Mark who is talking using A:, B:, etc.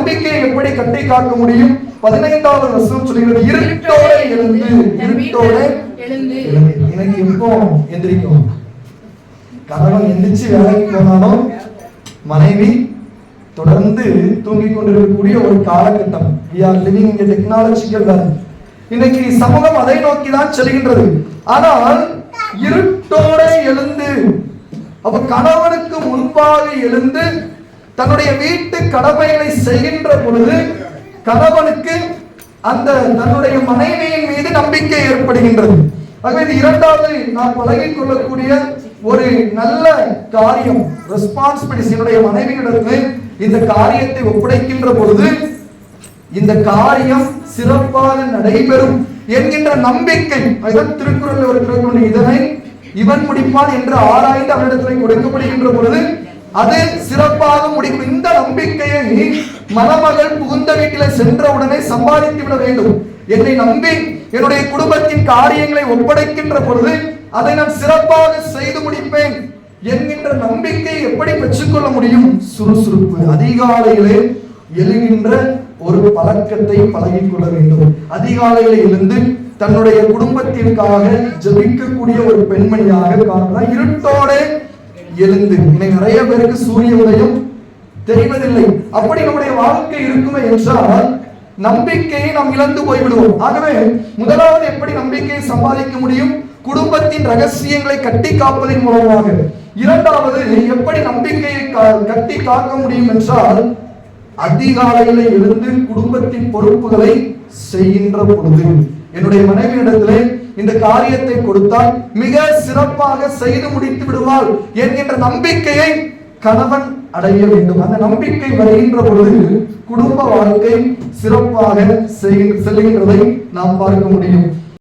A: நம்பிக்கையை எப்படி கட்டி காக்க முடியும்? பதினைந்தாவது வசனம் சொல்கிறது இருட்டோட எழுந்து இருட்டோட
B: எழுந்து.
A: எனக்கு இப்போ எந்திரிக்கும்? கணவன் எந்திரிச்சு வேலைக்கு போனாலும் மனைவி தொடர்ந்து தூங்கிக் கொண்டிருக்கக்கூடிய ஒரு காலகட்டம். Living in a technological world. இன்னைக்கு சமூகம் அதை நோக்கி தான் செல்கின்றது. ஆனால் இருட்டோட எழுந்து அப்ப கணவனுக்கு முன்பாக எழுந்து தன்னுடைய வீட்டு கடமைகளை செய்கின்ற பொழுது கணவனுக்கு அந்த தன்னுடைய மனைவியின் மீது நம்பிக்கை ஏற்படுகின்றது. ஆகவே இது இரண்டாவது நாம் பழகிக் கொள்ளக்கூடிய ஒரு நல்ல காரியம். ரெஸ்பான்சிபிலிட்டிஸ் என்னுடைய மனைவியிடத்தில் இந்த காரியத்தை ஒப்படைக்கின்ற பொழுது இந்த காரியம் சிறப்பாக நடைபெறும் என்கின்ற நம்பிக்கை. அதுதான் திருக்குறள் ஒரு இதனை இவன் முடிப்பான் என்று ஆராய்ந்து அவரிடத்தில் கொடுக்கப்படுகின்ற பொழுது அது சிறப்பாக முடிக்கும். இந்த நம்பிக்கையை மணமகள் புகுந்த வீட்டில சென்ற உடனே சம்பாதித்து விட வேண்டும். என்னை நம்பி என்னுடைய குடும்பத்தின் காரியங்களை ஒப்படைக்கின்ற பொழுது அதை நான் சிறப்பாக செய்து முடிப்பேன் என்கின்ற நம்பிக்கை எப்படி பெற்றுக்கொள்ள முடியும்? சுறுசுறுப்பு. அதிகாலையிலே எழுகின்ற ஒரு பழக்கத்தை பழகிக் கொள்ள வேண்டும். அதிகாலையில் எழுந்து தன்னுடைய குடும்பத்திற்காக ஜபிக்கக்கூடிய ஒரு பெண்மணியாக காணலாம் இருட்டோட எழுந்து. இன்னைக்கு நிறைய பேருக்கு சூரிய உதயம் தெரிவதில்லை. அப்படி நம்முடைய வாழ்க்கை இருக்குமே என்றால் நம்பிக்கையை நாம் இழந்து போய்விடுவோம். ஆகவே முதலாவது எப்படி நம்பிக்கையை சம்பாதிக்க முடியும்? குடும்பத்தின் ரகசியங்களை கட்டி காப்பதன் மூலமாக. இரண்டாவது எப்படி நம்பிக்கையை கா- கட்டி காக்க முடியும் என்றால் அதிகாலையில இருந்து குடும்பத்தின் பொறுப்புகளை செய்கின்ற பொழுது. என்னுடைய மனைவியிடத்திலே இந்த காரியத்தை கொடுத்தால் மிக சிறப்பாக செய்து முடித்து விடுவாள் என்கின்ற நம்பிக்கையை கணவன் அடைய வேண்டும். அந்த நம்பிக்கை வருகின்ற பொழுது குடும்ப வாழ்க்கை சிறப்பாக செய்- செல்கின்றதை நாம் பார்க்க முடியும்.